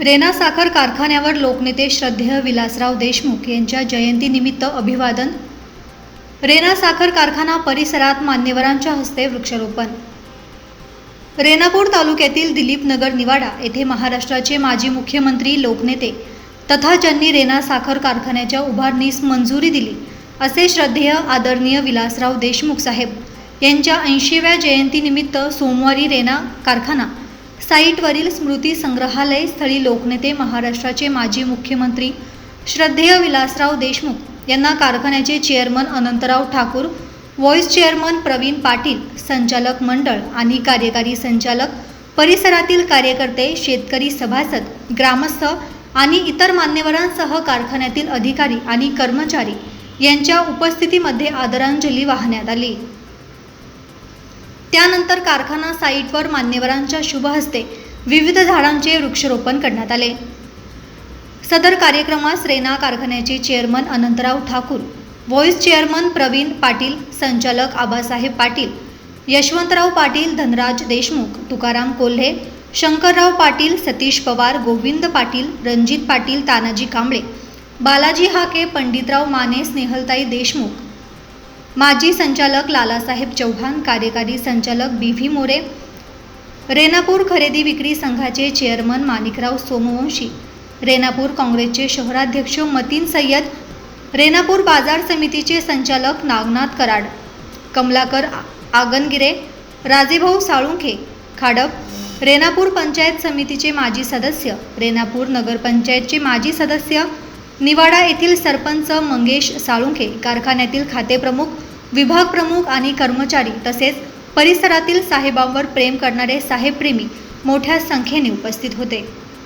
रेना साखर कारखान्यावर लोकनेते श्रद्धेय विलासराव देशमुख यांच्या जयंतीनिमित्त अभिवादन. रेना साखर कारखाना परिसरात मान्यवरांच्या हस्ते वृक्षारोपण. रेणापूर तालुक्यातील दिलीप नगर निवाडा येथे महाराष्ट्राचे माजी मुख्यमंत्री लोकनेते तथा ज्यांनी रेना साखर कारखान्याच्या उभारणीस मंजुरी दिली असे श्रद्धेय आदरणीय विलासराव देशमुख साहेब यांच्या ऐंशीव्या जयंतीनिमित्त सोमवारी रेना कारखाना साईटवरील स्मृती संग्रहालय स्थळी लोकनेते महाराष्ट्राचे माजी मुख्यमंत्री श्रद्धेय विलासराव देशमुख यांना कारखान्याचे chairman Anantrao Thakur vice chairman Pravin Patil संचालक मंडळ आणि कार्यकारी संचालक परिसरातील कार्यकर्ते शेतकरी सभासद ग्रामस्थ आणि इतर मान्यवरांसह कारखान्यातील अधिकारी आणि कर्मचारी यांच्या उपस्थितीमध्ये आदरांजली वाहण्यात आली. त्यानंतर कारखाना साईटवर मान्यवरांच्या शुभ हस्ते विविध झाडांचे वृक्षरोपण करण्यात आले. सदर कार्यक्रमास रेना कारखान्याचे chairman Anantrao Thakur vice chairman Pravin Patil संचालक आबासाहेब पाटील यशवंतराव पाटील धनराज देशमुख तुकाराम कोल्हे शंकरराव पाटील सतीश पवार गोविंद पाटील रणजित पाटील तानाजी कांबळे बालाजी हाके पंडितराव माने स्नेहलताई देशमुख माजी संचालक लालासाहेब चौहान कार्यकारी संचालक बी व्ही मोरे रेणापूर खरेदी विक्री संघाचे चेअरमन माणिकराव सोमवंशी रेणापूर काँग्रेसचे शहराध्यक्ष मतीन सय्यद रेणापूर बाजार समितीचे संचालक नागनाथ कराड कमलाकर आगनगिरे राजेभाऊ साळुंखे खाडप रेणापूर पंचायत समितीचे माजी सदस्य रेणापूर नगरपंचायतचे माजी सदस्य निवाडा येथील सरपंच मंगेश साळुंखे कारखान्यातील खातेप्रमुख विभाग प्रमुख आणि कर्मचारी तसेच परिसरातील साहेबांवर प्रेम करणारे साहेबप्रेमी मोठ्या संख्येने उपस्थित होते.